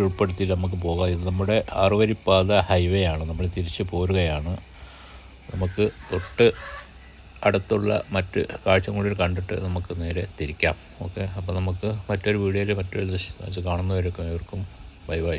ഉൾപ്പെടുത്തി നമുക്ക് പോകാം. ഇത് നമ്മുടെ ആറുവരിപ്പാത ഹൈവേ ആണ്. നമ്മൾ തിരിച്ച് പോരുകയാണ്. നമുക്ക് തൊട്ട് അടുത്തുള്ള മറ്റ് കാഴ്ച കൂടി കണ്ടിട്ട് നമുക്ക് നേരെ തിരിക്കാം. ഓക്കെ? അപ്പോൾ നമുക്ക് മറ്റൊരു വീഡിയോയിൽ മറ്റൊരു ദൃശ്യം വെച്ച് കാണുന്നവർക്കും ഇവർക്കും ബൈ ബൈ.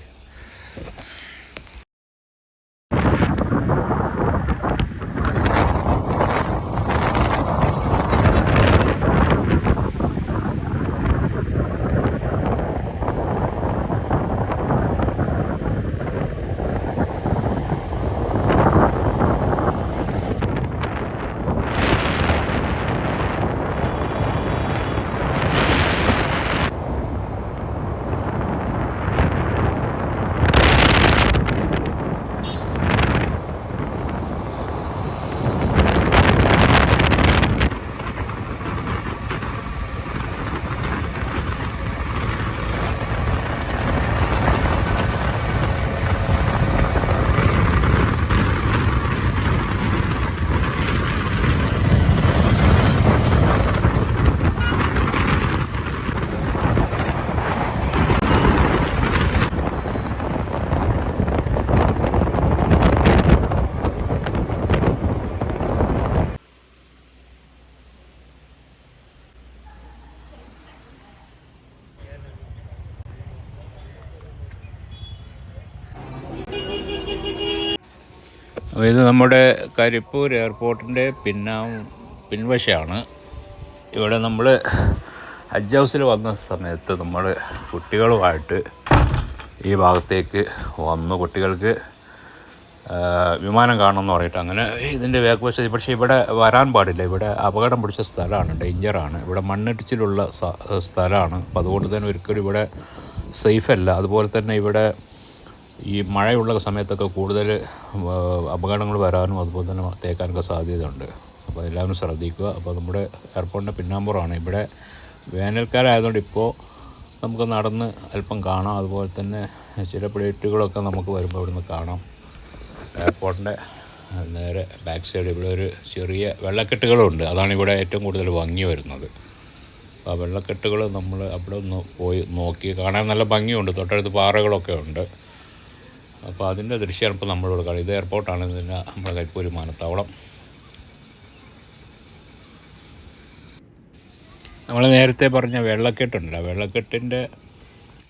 ഇത് നമ്മുടെ കരിപ്പൂർ എയർപോർട്ടിന്റെ പിന്നാ പിൻവശമാണ്. ഇവിടെ നമ്മൾ ഹജ്ജ് ഹൗസിൽ വന്ന സമയത്ത് നമ്മൾ കുട്ടികളുമായിട്ട് ഈ ഭാഗത്തേക്ക് വന്നു. കുട്ടികൾക്ക് വിമാനം കാണണം എന്ന് പറഞ്ഞിട്ട് അങ്ങനെ ഇതിന്റെ വേഗവശം പക്ഷേ ഇവിടെ വരാൻ പാടില്ല. ഇവിടെ അപകടം പിടിച്ച സ്ഥലമാണ് ഡേഞ്ചറാണ് ഇവിടെ മണ്ണിടിച്ചിലുള്ള സ്ഥലമാണ്. അപ്പോൾ അതുകൊണ്ട് തന്നെ ഒരിക്കലും ഇവിടെ സേഫ് അല്ല. അതുപോലെ തന്നെ ഇവിടെ ഈ മഴയുള്ള സമയത്തൊക്കെ കൂടുതൽ അപകടങ്ങൾ വരാനും അതുപോലെ തന്നെ തേക്കാനൊക്കെ സാധ്യതയുണ്ട്. അപ്പോൾ എല്ലാവരും ശ്രദ്ധിക്കുക. അപ്പോൾ നമ്മുടെ എയർപോർട്ടിന്റെ പിന്നാമ്പുറമാണ്. ഇവിടെ വേനൽക്കാലം ആയതുകൊണ്ട് ഇപ്പോൾ നമുക്ക് നടന്ന് അല്പം കാണാം. അതുപോലെ തന്നെ ചില പ്ലേറ്റുകളൊക്കെ നമുക്ക് വരുമ്പോൾ ഇവിടുന്ന് കാണാം. എയർപോർട്ടിന്റെ നേരെ ബാക്ക് സൈഡ് ഇവിടെ ഒരു ചെറിയ വെള്ളക്കെട്ടുകളുണ്ട്. അതാണ് ഇവിടെ ഏറ്റവും കൂടുതൽ ഭംഗി വരുന്നത്. അപ്പോൾ ആ വെള്ളക്കെട്ടുകൾ നമ്മൾ അവിടെ ഒന്ന് പോയി നോക്കി. കാണാൻ നല്ല ഭംഗിയുണ്ട്. തൊട്ടടുത്ത് പാറകളൊക്കെ ഉണ്ട്. അപ്പോൾ അതിന്റെ ദൃശ്യമാണ് ഇപ്പോൾ നമ്മളിവിടെ കാണും ഇത് എയർപോർട്ടാണ് ഇതിന്റെ നമ്മുടെ കരിപ്പൂർ വിമാനത്താവളം. നമ്മൾ നേരത്തെ പറഞ്ഞ വെള്ളക്കെട്ടുണ്ടല്ലോ വെള്ളക്കെട്ടിന്റെ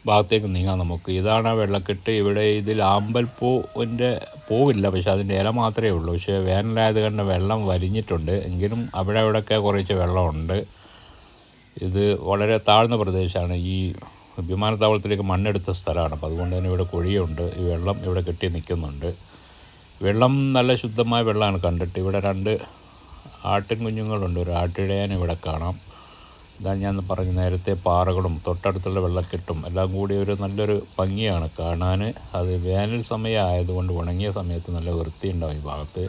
ഭാഗത്തേക്ക് നീങ്ങാം നമുക്ക്. ഇതാണ് വെള്ളക്കെട്ട്. ഇവിടെ ഇതിൽ ആമ്പൽപ്പൂവിന്റെ പൂവില്ല. പക്ഷേ അതിന്റെ ഇല മാത്രമേ ഉള്ളൂ. പക്ഷേ വേനലായത് കണ്ട് വെള്ളം വലിഞ്ഞിട്ടുണ്ട്. എങ്കിലും അവിടെ അവിടെയൊക്കെ കുറച്ച് വെള്ളമുണ്ട്. ഇത് വളരെ താഴ്ന്ന പ്രദേശമാണ്. ഈ വിമാനത്താവളത്തിലേക്ക് മണ്ണെടുത്ത സ്ഥലമാണ്. അപ്പോൾ അതുകൊണ്ട് തന്നെ ഇവിടെ കുഴിയുണ്ട്. ഈ വെള്ളം ഇവിടെ കെട്ടി നിൽക്കുന്നുണ്ട്. വെള്ളം നല്ല ശുദ്ധമായ വെള്ളമാണ് കണ്ടിട്ട്. ഇവിടെ രണ്ട് ആട്ടിൻ കുഞ്ഞുങ്ങളുണ്ട്. ഒരു ആട്ടിടയാൻ ഇവിടെ കാണാം. ഇതാണ് ഞാൻ പറഞ്ഞ നേരത്തെ പാറകളും തൊട്ടടുത്തുള്ള വെള്ളക്കെട്ടും എല്ലാം കൂടി ഒരു നല്ലൊരു ഭംഗിയാണ് കാണാൻ. അത് വേനൽ സമയം ആയതുകൊണ്ട് ഉണങ്ങിയ സമയത്ത് നല്ല വൃത്തിയുണ്ടാവും ഈ ഭാഗത്ത്.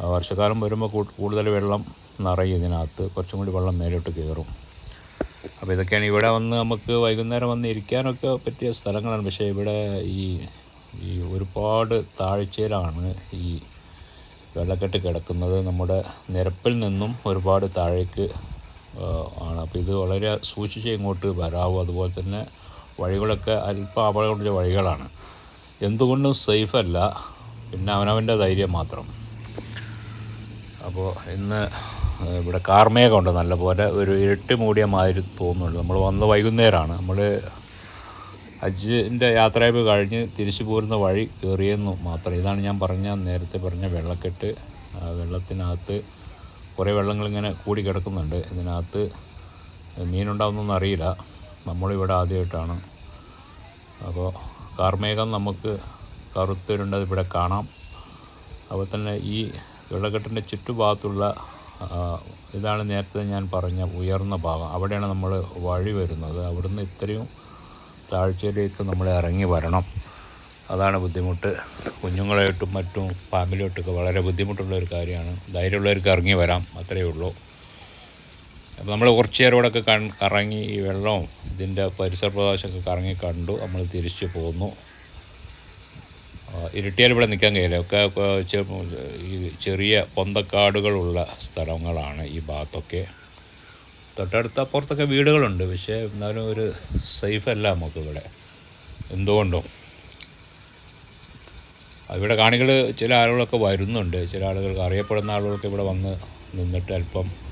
ആ വർഷക്കാലം വരുമ്പോൾ കൂടുതൽ വെള്ളം നിറയും ഇതിനകത്ത്. കുറച്ചും കൂടി വെള്ളം മേലോട്ട് കയറും. അപ്പോൾ ഇതൊക്കെയാണ് ഇവിടെ വന്ന് നമുക്ക് വൈകുന്നേരം വന്ന് ഇരിക്കാനൊക്കെ പറ്റിയ സ്ഥലങ്ങളാണ്. പക്ഷേ ഇവിടെ ഈ ഈ ഒരുപാട് താഴ്ചയിലാണ് ഈ വെള്ളക്കെട്ട് കിടക്കുന്നത്. നമ്മുടെ നിരപ്പിൽ നിന്നും ഒരുപാട് താഴേക്ക് ആണ്. അപ്പോൾ ഇത് വളരെ സൂക്ഷിച്ച് ഇങ്ങോട്ട് വരാവും. അതുപോലെ തന്നെ വഴികളൊക്കെ അല്പം അപകടമുള്ള വഴികളാണ്. എന്തുകൊണ്ടും സേഫ് അല്ല. പിന്നെ അവനവന്റെ ധൈര്യം മാത്രം. അപ്പോൾ ഇന്ന് ഇവിടെ കാർമേഘമുണ്ട് നല്ലപോലെ. ഒരു ഇരട്ടി മൂടിയ മാതിരി തോന്നുന്നുണ്ട്. നമ്മൾ വന്ന വൈകുന്നേരമാണ് നമ്മൾ ഹജ്ജിന്റെ യാത്രയപ്പ് കഴിഞ്ഞ് തിരിച്ചു പോരുന്ന വഴി കയറിയെന്നു മാത്രം. ഇതാണ് ഞാൻ പറഞ്ഞ നേരത്തെ പറഞ്ഞ വെള്ളക്കെട്ട്. വെള്ളത്തിനകത്ത് കുറേ വെള്ളങ്ങളിങ്ങനെ കൂടി കിടക്കുന്നുണ്ട്. ഇതിനകത്ത് മീനുണ്ടാവുന്നൊന്നും അറിയില്ല. നമ്മളിവിടെ ആദ്യമായിട്ടാണ്. അപ്പോൾ കാർമേഘം നമുക്ക് കറുത്തരുണ്ടത് ഇവിടെ കാണാം. അതുപോലെ തന്നെ ഈ വെള്ളക്കെട്ടിന്റെ ചുറ്റുഭാഗത്തുള്ള ഇതാണ് നേരത്തെ ഞാൻ പറഞ്ഞ ഉയർന്ന ഭാഗം. അവിടെയാണ് നമ്മൾ വഴി വരുന്നത്. അവിടുന്ന് ഇത്രയും താഴ്ചയിലേക്ക് നമ്മൾ ഇറങ്ങി വരണം. അതാണ് ബുദ്ധിമുട്ട്. കുഞ്ഞുങ്ങളായിട്ടും മറ്റും ഫാമിലിയായിട്ടൊക്കെ വളരെ ബുദ്ധിമുട്ടുള്ള ഒരു കാര്യമാണ്. ധൈര്യമുള്ളവർക്ക് ഇറങ്ങി വരാം അത്രയേ ഉള്ളൂ. അപ്പോൾ നമ്മൾ കുറച്ച് നേരം ഇവിടെയൊക്കെ കൺ കറങ്ങി ഈ വെള്ളവും ഇതിന്റെ പരിസര പ്രദേശമൊക്കെ കറങ്ങി കണ്ടു. നമ്മൾ തിരിച്ച് പോന്നു. ഇരുട്ടിയാൽ ഇവിടെ നിൽക്കാൻ കഴിയില്ല. ഒക്കെ ഈ ചെറിയ പൊന്തക്കാടുകളുള്ള സ്ഥലങ്ങളാണ് ഈ ഭാഗത്തൊക്കെ. തൊട്ടടുത്ത അപ്പുറത്തൊക്കെ വീടുകളുണ്ട്. പക്ഷേ എന്നാലും ഒരു സേഫ് അല്ല നമുക്ക് ഇവിടെ. എന്തുകൊണ്ടും. ഇവിടെ കാണികൾ ചില ആളുകളൊക്കെ വരുന്നുണ്ട്. ചില ആളുകൾക്ക് അറിയപ്പെടുന്ന ആളുകളൊക്കെ ഇവിടെ വന്ന് നിന്നിട്ട് അല്പം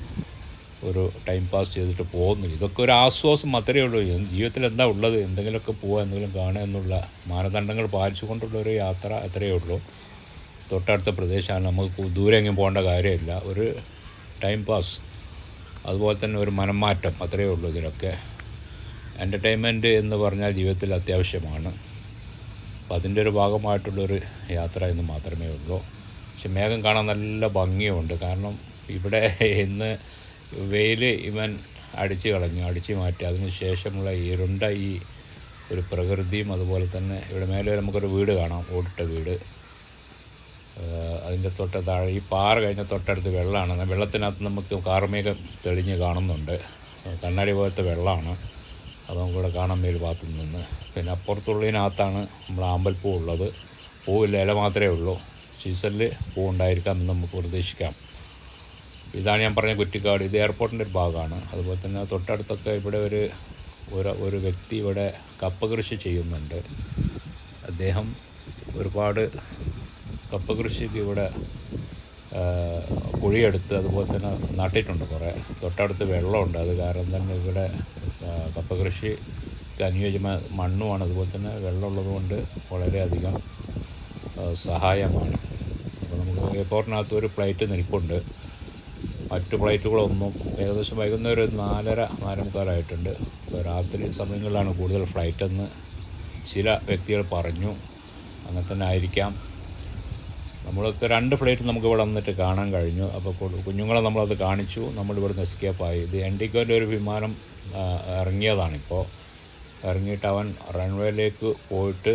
ഒരു ടൈം പാസ് ചെയ്തിട്ട് പോകുന്നു ഇതൊക്കെ ഒരു ആശ്വാസം മാത്രമേ ഉള്ളൂ. ജീവിതത്തിൽ എന്താ ഉള്ളത്? എന്തെങ്കിലുമൊക്കെ പോവുക എന്തെങ്കിലും കാണുക എന്നുള്ള മാനദണ്ഡങ്ങൾ പാലിച്ചുകൊണ്ടുള്ള ഒരു യാത്ര അത്രയേ ഉള്ളൂ. തൊട്ടടുത്ത പ്രദേശമാണ്. നമുക്ക് ദൂരെ എങ്ങും പോകേണ്ട കാര്യമില്ല. ഒരു ടൈം പാസ് അതുപോലെ തന്നെ ഒരു മനംമാറ്റം അത്രയേ ഉള്ളൂ ഇതിലൊക്കെ. എന്റർടൈൻമെന്റ് എന്ന് പറഞ്ഞാൽ ജീവിതത്തിൽ അത്യാവശ്യമാണ്. അപ്പം അതിന്റെ ഒരു ഭാഗമായിട്ടുള്ളൊരു യാത്ര എന്ന് മാത്രമേ ഉള്ളൂ. പക്ഷെ മേഘം കാണാൻ നല്ല ഭംഗിയുണ്ട്. കാരണം ഇവിടെ ഇന്ന് വെയിൽ ഇവൻ അടിച്ചു കളഞ്ഞു. അടിച്ചു മാറ്റി. അതിന് ശേഷമുള്ള ഇരുണ്ട ഈ ഒരു പ്രകൃതിയും അതുപോലെ തന്നെ ഇവിടെ മേലെ നമുക്കൊരു വീട് കാണാം. ഓടിട്ട വീട്. അതിന്റെ തൊട്ട താഴെ ഈ പാറ കഴിഞ്ഞ തൊട്ടടുത്ത് വെള്ളമാണ്. വെള്ളത്തിനകത്ത് നമുക്ക് കാർമേഘം തെളിഞ്ഞ് കാണുന്നുണ്ട്. കണ്ണാടി പോലത്തെ വെള്ളമാണ്. അത് നമുക്കിവിടെ കാണാൻ മേൽ ഭാഗത്ത് നിന്ന്. പിന്നെ അപ്പുറത്തുള്ളതിനകത്താണ് നമ്മൾ ആമ്പൽപ്പൂ ഉള്ളത്. പൂവില്ല ഇല മാത്രമേ ഉള്ളൂ. സീസണിൽ പൂ ഉണ്ടായിരിക്കാം എന്ന് നമുക്ക് പ്രതീക്ഷിക്കാം. ഇതാണ് ഞാൻ പറഞ്ഞ കുറ്റിക്കാട്. ഇത് എയർപോർട്ടിന്റെ ഒരു ഭാഗമാണ്. അതുപോലെ തന്നെ തൊട്ടടുത്തൊക്കെ ഇവിടെ ഒരു ഒരു വ്യക്തി ഇവിടെ കപ്പ കൃഷി ചെയ്യുന്നുണ്ട്. അദ്ദേഹം ഒരുപാട് കപ്പ കൃഷിക്ക് ഇവിടെ കുഴിയെടുത്ത് അതുപോലെ തന്നെ നട്ടിട്ടുണ്ട് കുറേ. തൊട്ടടുത്ത് വെള്ളമുണ്ട്. അത് കാരണം തന്നെ ഇവിടെ കപ്പ കൃഷിക്ക് അനുയോജ്യമായ മണ്ണുമാണ്. അതുപോലെ തന്നെ വെള്ളമുള്ളത് കൊണ്ട് വളരെയധികം സഹായമാണ്. അപ്പോൾ നമുക്ക് എയർപോർട്ടിനകത്ത് ഒരു ഫ്ലൈറ്റ് നിൽപ്പുണ്ട്. മറ്റു ഫ്ലൈറ്റുകളൊന്നും ഏകദേശം വൈകുന്നേരം ഒരു നാലര നാലേമുക്കാലായിട്ടുണ്ട് രാത്രി സമയങ്ങളിലാണ് കൂടുതൽ ഫ്ലൈറ്റ് എന്ന് ചില വ്യക്തികൾ പറഞ്ഞു. അങ്ങനെ തന്നെ ആയിരിക്കാം. നമ്മൾക്ക് രണ്ട് ഫ്ലൈറ്റ് നമുക്ക് ഇവിടെ വന്നിട്ട് കാണാൻ കഴിഞ്ഞു. അപ്പോൾ കുഞ്ഞുങ്ങളെ നമ്മളത് കാണിച്ചു. നമ്മൾ ഇവിടുന്ന് എസ്കേപ്പായി ഇത് എൻഡിക്കോന്റെ ഒരു വിമാനം ഇറങ്ങിയതാണിപ്പോൾ. ഇറങ്ങിയിട്ട് അവൻ റൺവേയിലേക്ക് പോയിട്ട്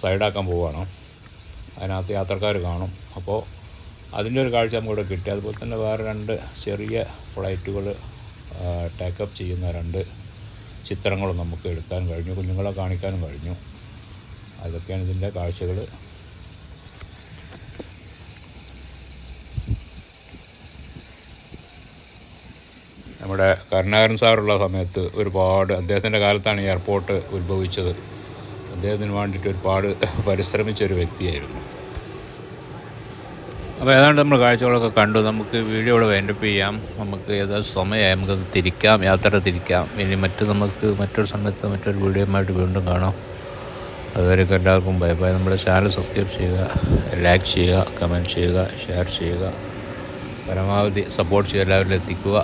സൈഡാക്കാൻ പോവുകയാണ്. അതിനകത്ത് യാത്രക്കാർ കാണും. അപ്പോൾ അതിന്റെ ഒരു കാഴ്ച നമുക്കിവിടെ കിട്ടി. അതുപോലെ തന്നെ വേറെ രണ്ട് ചെറിയ ഫ്ലൈറ്റുകൾ ടേക്കപ്പ് ചെയ്യുന്ന രണ്ട് ചിത്രങ്ങളും നമുക്ക് എടുക്കാൻ കഴിഞ്ഞു. കുഞ്ഞുങ്ങളെ കാണിക്കാനും കഴിഞ്ഞു. അതൊക്കെയാണ് ഇതിന്റെ കാഴ്ചകൾ. നമ്മുടെ കരുണാകരൻ സാറുള്ള സമയത്ത് ഒരുപാട് അദ്ദേഹത്തിന്റെ കാലത്താണ് ഈ എയർപോർട്ട് ഉത്ഭവിച്ചത്. അദ്ദേഹത്തിന് വേണ്ടിയിട്ട് ഒരുപാട് പരിശ്രമിച്ച ഒരു വ്യക്തിയായിരുന്നു. അപ്പോൾ ഏതാണ്ട് നമ്മൾ കാഴ്ചകളൊക്കെ കണ്ടു. നമുക്ക് വീഡിയോ ഇവിടെ വൈൻഡപ്പ് ചെയ്യാം. നമുക്ക് ഏതാ സമയമായി നമുക്കത് തിരിക്കാം. യാത്ര തിരിക്കാം. ഇനി മറ്റ് നമുക്ക് മറ്റൊരു സമയത്ത് മറ്റൊരു വീഡിയോയുമായിട്ട് വീണ്ടും കാണാം. അതുവരെയൊക്കെ എല്ലാവർക്കും ബൈ ബൈ നമ്മുടെ ചാനൽ സബ്സ്ക്രൈബ് ചെയ്യുക ലൈക്ക് ചെയ്യുക കമന്റ് ചെയ്യുക ഷെയർ ചെയ്യുക. പരമാവധി സപ്പോർട്ട് ചെയ്യുക. എല്ലാവരിലും എത്തിക്കുക.